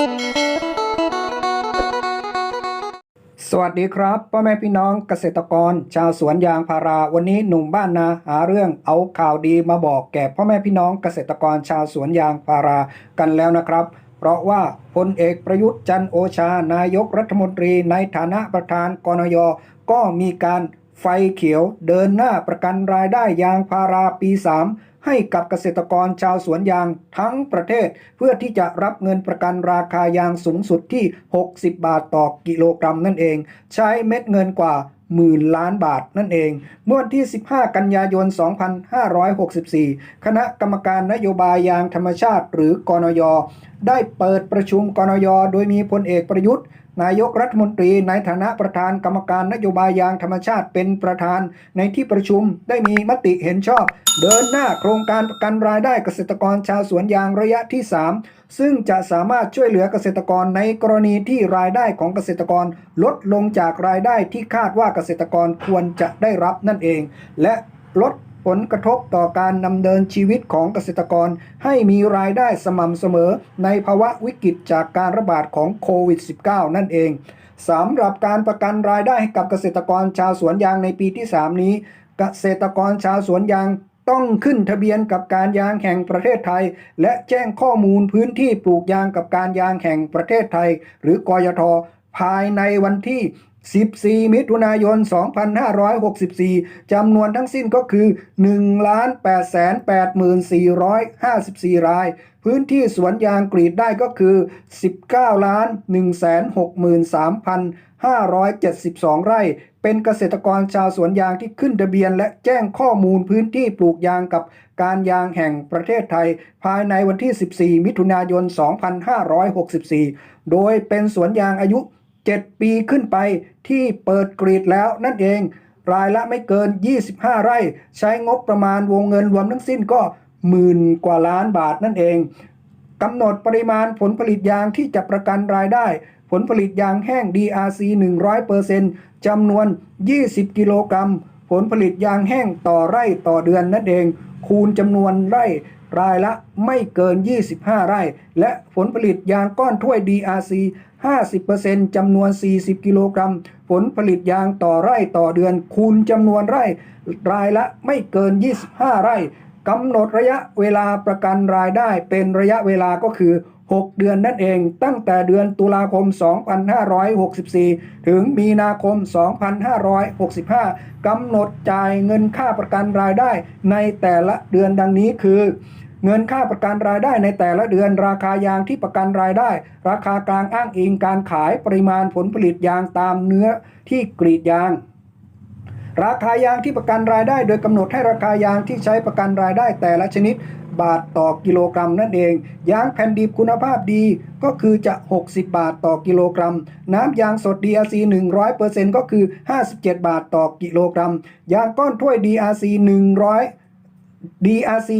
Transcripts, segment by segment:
สวัสดีครับพ่อแม่พี่น้องเกษตรกร ชาวสวนยางพาราวันนี้หนุ่มบ้านนาหาเรื่องเอาข่าวดีมาบอกแก่พ่อแม่พี่น้องเกษตรกรชาวสวนยางพารากันแล้วนะครับ เพราะว่าพลเอกประยุทธ์จันโอชานายกรัฐมนตรีในฐานะประธานกนยก็มีการ ไฟเขียวเดินหน้าประกันรายได้ยางพาราปี 3 ให้กับเกษตรกรชาวสวนยางทั้งประเทศ เพื่อที่จะรับเงินประกันราคายางสูงสุดที่ 60 บาทต่อกิโลกรัมนั่นเอง ใช้เม็ดเงินกว่าหมื่นล้านบาทนั่นเองเมื่อวันที่ 15 กันยายน 2564 คณะกรรมการนโยบายยางธรรมชาติ หรือกนย ได้เปิดประชุมกนย โดยมีพลเอกประยุทธ์นายกรัฐมนตรีในฐานะประธานกรรมการนโยบายยางธรรมชาติเป็นประธานในที่ประชุมได้มีมติเห็นชอบ เดินหน้าโครงการประกันรายได้เกษตรกรชาวสวนยางระยะที่ 3 ซึ่งจะสามารถช่วยเหลือเกษตรกรในกรณีที่รายได้ของเกษตรกรลดลงจากรายได้ที่คาดว่าเกษตรกรควรจะได้รับนั่นเอง และลด ผลกระทบต่อการดำเนินชีวิตของเกษตรกร ให้มีรายได้สม่ำเสมอในภาวะวิกฤตจากการระบาดของโควิด -19 นั่นเองสำหรับการประกันรายได้ให้กับเกษตรกรชาวสวนยางในปีที่ 3 นี้ เกษตรกรชาวสวนยางต้องขึ้นทะเบียนกับการยางแห่งประเทศไทย และแจ้งข้อมูลพื้นที่ปลูกยางกับการยางแห่งประเทศไทย หรือกยทภายในวันที่ 14 มิถุนายน 2564 จำนวนทั้งสิ้นก็คือ 1,884,454 ราย พื้นที่สวนยางกรีดได้ก็คือ 19ล้าน163,572 ไร่ เป็นเกษตรกรชาวสวนยางที่ขึ้นทะเบียน และแจ้งข้อมูลพื้นที่ปลูกยางกับการยางแห่งประเทศไทย ภายในวันที่ 14 มิถุนายน 2564 โดยเป็นสวนยางอายุ 7 ปีขึ้นไปที่เปิดกรีดแล้วนั่นเอง รายละไม่เกิน 25 ไร่ ใช้งบประมาณวงเงินรวมทั้งสิ้นก็หมื่นกว่าล้านบาทนั่นเองกำหนดปริมาณผลผลิตยางที่จะประกันรายได้ ผลผลิตยางแห้ง DRC 100%จำนวน 20 กิโลกรัม ผลผลิตยางแห้งต่อไร่ต่อเดือนนั่นเอง คูณจำนวนไร่ รายละไม่เกิน 25 ไร่ และผลผลิตยางก้อนถ้วย DRC 50%จำนวน 40 กิโลกรัม ผลผลิตยางต่อไร่ต่อเดือนคูณจำนวนไร่ รายละไม่เกิน 25 ไร่ กำหนดระยะเวลาประกันรายได้เป็นระยะเวลาก็คือ 6 เดือนนั่นเอง ตั้งแต่เดือนตุลาคม 2564 ถึงมีนาคม 2565 กำหนดจ่ายเงินค่าประกันรายได้ในแต่ละเดือนดังนี้คือ เงินค่าประกันรายได้ในแต่ละเดือนราคายางที่ประกันรายได้ ราคากลางอ้างอิงการขายปริมาณผลผลิตยางตามเนื้อที่กรีดยาง ราคายางที่ประกันรายได้ โดยกำหนดให้ราคายางที่ใช้ประกันรายได้แต่ละชนิดบาทต่อกิโลกรัมนั่นเอง ยางแผ่นดิบคุณภาพดีก็คือจะ 60 บาทต่อกิโลกรัม น้ำยางสด DRC 100%ก็คือ 57 บาทต่อกิโลกรัม ยางก้อนถ้วย DRC 100 DRC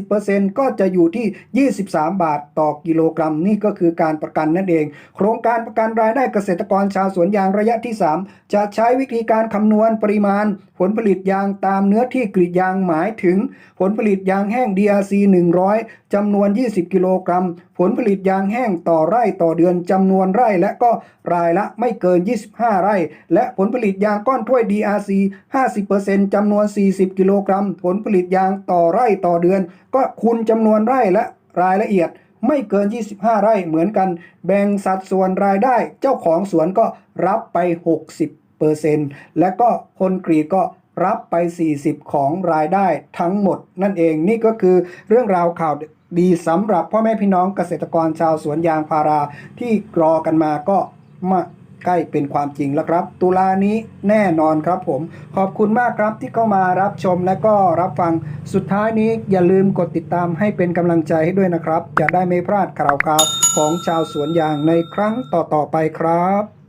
50%ก็จะอยู่ที่ 23 บาทต่อกิโลกรัม นี่ก็คือการประกันนั่นเอง โครงการประกันรายได้เกษตรกรชาวสวนยางระยะที่ 3 จะใช้วิธีการคำนวณปริมาณ ผลผลิตยางตามเนื้อที่กรีดยางหมายถึง ผลผลิตยางแห้ง DRC 100 จำนวน 20 กิโลกรัม ผลผลิตยางแห้งต่อไร่ต่อเดือนจำนวนไร่และก็รายละไม่เกิน 25 ไร่ และผลผลิตยางก้อนถ้วย DRC 50%จำนวน 40 กิโลกรัม ผลผลิตยางต่อไร่ต่อเดือน ก็คูณจำนวนไร่และรายละเอียดไม่เกิน 25 ไร่เหมือนกัน แบ่งสัดส่วนรายได้ เจ้าของสวนก็รับไป 60%และก็คนกรีก็รับไป 40 ของรายได้ทั้งหมด นั่นเองนี่ก็คือเรื่องราวข่าวดีสำหรับพ่อแม่พี่น้องเกษตรกรชาวสวนยางพาราที่รอกันมาก็มา ใกล้เป็นความจริงแล้วครับ ตุลานี้แน่นอนครับผม ขอบคุณมากครับที่เข้ามารับชมและก็รับฟังสุดท้ายนี้อย่าลืมกดติดตามให้เป็นกำลังใจให้ด้วยนะครับ จะได้ไม่พลาดข่าวๆของชาวสวนยางในครั้งต่อๆไปครับ